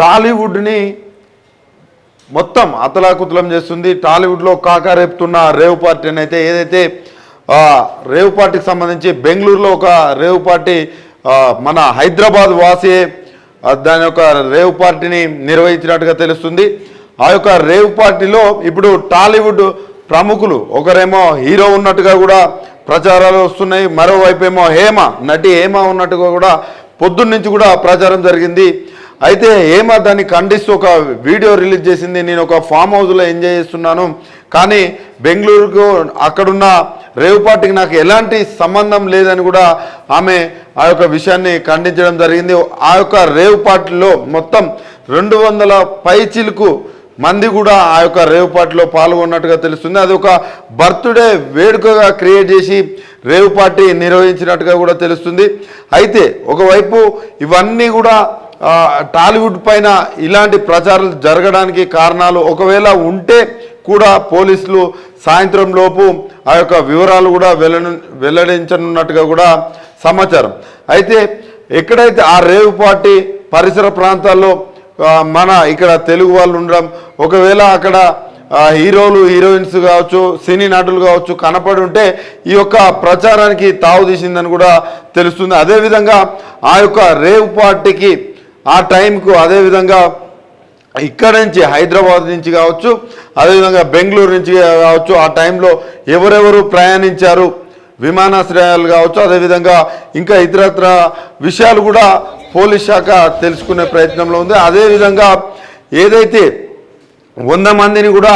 టాలీవుడ్ని మొత్తం అతలాకుతలం చేస్తుంది. టాలీవుడ్లో కాకా రేపుతున్న రేవ్ పార్టీని అయితే ఏదైతే రేవ్ పార్టీకి సంబంధించి బెంగళూరులో ఒక రేవ్ పార్టీ మన హైదరాబాద్ వాసే దాని యొక్క రేవ్ పార్టీని నిర్వహించినట్టుగా తెలుస్తుంది. ఆ యొక్క రేవ్ పార్టీలో ఇప్పుడు టాలీవుడ్ ప్రముఖులు ఒకరేమో హీరో ఉన్నట్టుగా కూడా ప్రచారాలు వస్తున్నాయి. మరోవైపు ఏమో హేమ నటి హేమ ఉన్నట్టుగా కూడా పొద్దున్న నుంచి కూడా ప్రచారం జరిగింది. అయితే ఏమా దాన్ని ఖండిస్తూ ఒక వీడియో రిలీజ్ చేసింది నేను ఒక ఫామ్ హౌస్లో ఎంజాయ్ చేస్తున్నాను. కానీ బెంగళూరుకు అక్కడున్న రేవ్ పార్టీకి నాకు ఎలాంటి సంబంధం లేదని కూడా ఆమె ఆ యొక్క విషయాన్ని ఖండించడం జరిగింది. ఆ యొక్క రేవ్ పార్టీలో మొత్తం రెండు వందల పైచిలకు మంది కూడా ఆ యొక్క రేవ్ పార్టీలో పాల్గొన్నట్టుగా తెలుస్తుంది. అది ఒక బర్త్డే వేడుకగా క్రియేట్ చేసి రేవ్ పార్టీ నిర్వహించినట్టుగా కూడా తెలుస్తుంది. అయితే ఒకవైపు ఇవన్నీ కూడా టాలీవుడ్ పైన ఇలాంటి ప్రచారాలు జరగడానికి కారణాలు ఒకవేళ ఉంటే కూడా పోలీసులు సాయంత్రం లోపు ఆ యొక్క వివరాలు కూడా వెల్లడి వెల్లడించనున్నట్టుగా కూడా సమాచారం. అయితే ఎక్కడైతే ఆ రేవు పార్టీ పరిసర ప్రాంతాల్లో మన ఇక్కడ తెలుగు వాళ్ళు ఉండడం ఒకవేళ అక్కడ హీరోలు హీరోయిన్స్ కావచ్చు సినీ నటులు కావచ్చు కనపడి ఉంటే ఈ యొక్క ప్రచారానికి తావు తీసిందని కూడా తెలుస్తుంది. అదేవిధంగా ఆ యొక్క రేవ్ పార్టీకి ఆ టైంకు అదేవిధంగా ఇక్కడ నుంచి హైదరాబాద్ నుంచి కావచ్చు అదేవిధంగా బెంగళూరు నుంచి కావచ్చు ఆ టైంలో ఎవరెవరు ప్రయాణించారు విమానాశ్రయాలు కావచ్చు అదేవిధంగా ఇంకా ఇతరత్ర విషయాలు కూడా పోలీస్ శాఖ తెలుసుకునే ప్రయత్నంలో ఉంది. అదేవిధంగా ఏదైతే వంద మందిని కూడా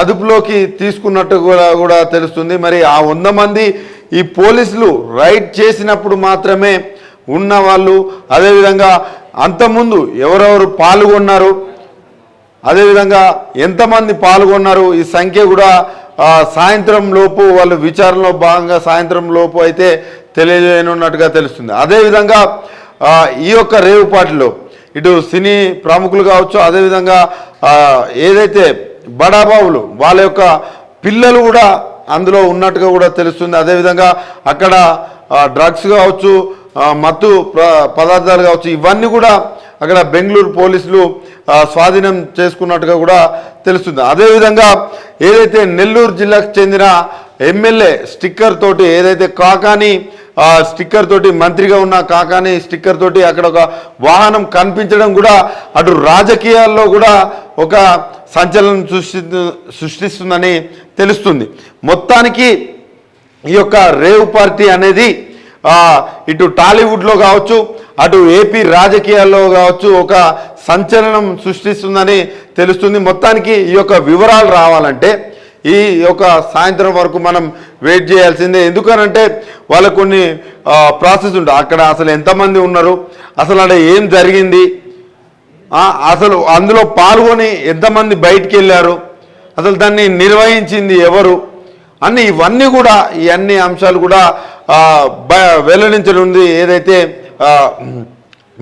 అదుపులోకి తీసుకున్నట్టు కూడా కూడా తెలుస్తుంది. మరి ఆ వంద మంది ఈ పోలీసులు రైడ్ చేసినప్పుడు మాత్రమే ఉన్న వాళ్ళు అదేవిధంగా అంతకుముందు ఎవరెవరు పాల్గొన్నారు? అదేవిధంగా ఎంతమంది పాల్గొన్నారు? ఈ సంఖ్య కూడా సాయంత్రం లోపు వాళ్ళు విచారణలో భాగంగా సాయంత్రం లోపు అయితే తెలియజేయనున్నట్టుగా తెలుస్తుంది. అదేవిధంగా ఈ యొక్క రేవుపాటిలో ఇటు సినీ ప్రముఖులు కావచ్చు అదేవిధంగా ఏదైతే బడాబాబులు వాళ్ళ యొక్క పిల్లలు కూడా అందులో ఉన్నట్టుగా కూడా తెలుస్తుంది. అదేవిధంగా అక్కడ డ్రగ్స్ కావచ్చు మత్తు పదార్థాలు కావచ్చు ఇవన్నీ కూడా అక్కడ బెంగళూరు పోలీసులు స్వాధీనం చేసుకున్నట్టుగా కూడా తెలుస్తుంది. అదేవిధంగా ఏదైతే నెల్లూరు జిల్లాకు చెందిన ఎమ్మెల్యే స్టిక్కర్ తోటి ఏదైతే కాకాని స్టిక్కర్ తోటి మంత్రిగా ఉన్న కాకాని స్టిక్కర్ తోటి అక్కడ ఒక వాహనం కనిపించడం కూడా అటు రాజకీయాల్లో కూడా ఒక సంచలనం సృష్టి సృష్టిస్తుందని తెలుస్తుంది. మొత్తానికి ఈ యొక్క రేవ్ పార్టీ అనేది ఇటు టాలీవుడ్లో కావచ్చు అటు ఏపీ రాజకీయాల్లో కావచ్చు ఒక సంచలనం సృష్టిస్తుందని తెలుస్తుంది. మొత్తానికి ఈ యొక్క వివరాలు రావాలంటే ఈ యొక్క సాయంత్రం వరకు మనం వెయిట్ చేయాల్సిందే. ఎందుకనంటే వాళ్ళకు కొన్ని ప్రాసెస్ ఉంటుంది అక్కడ అసలు ఎంతమంది ఉన్నారు అసలు అక్కడ ఏం జరిగింది అసలు అందులో పాల్గొని ఎంతమంది బయటికి వెళ్ళారు అసలు దాన్ని నిర్వహించింది ఎవరు అన్ని ఇవన్నీ కూడా ఈ అన్ని అంశాలు కూడా వెల్లడించనుంది ఏదైతే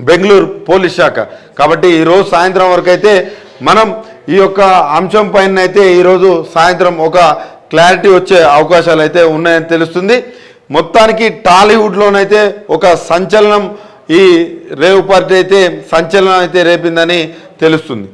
బెంగళూరు పోలీస్ శాఖ. కాబట్టి ఈరోజు సాయంత్రం వరకు అయితే మనం ఈ యొక్క అంశం పైన అయితే ఈరోజు సాయంత్రం ఒక క్లారిటీ వచ్చే అవకాశాలు అయితే ఉన్నాయని తెలుస్తుంది. మొత్తానికి టాలీవుడ్లోనైతే ఒక సంచలనం ఈ రేవు పార్టీ అయితే సంచలనం అయితే రేపిందని తెలుస్తుంది.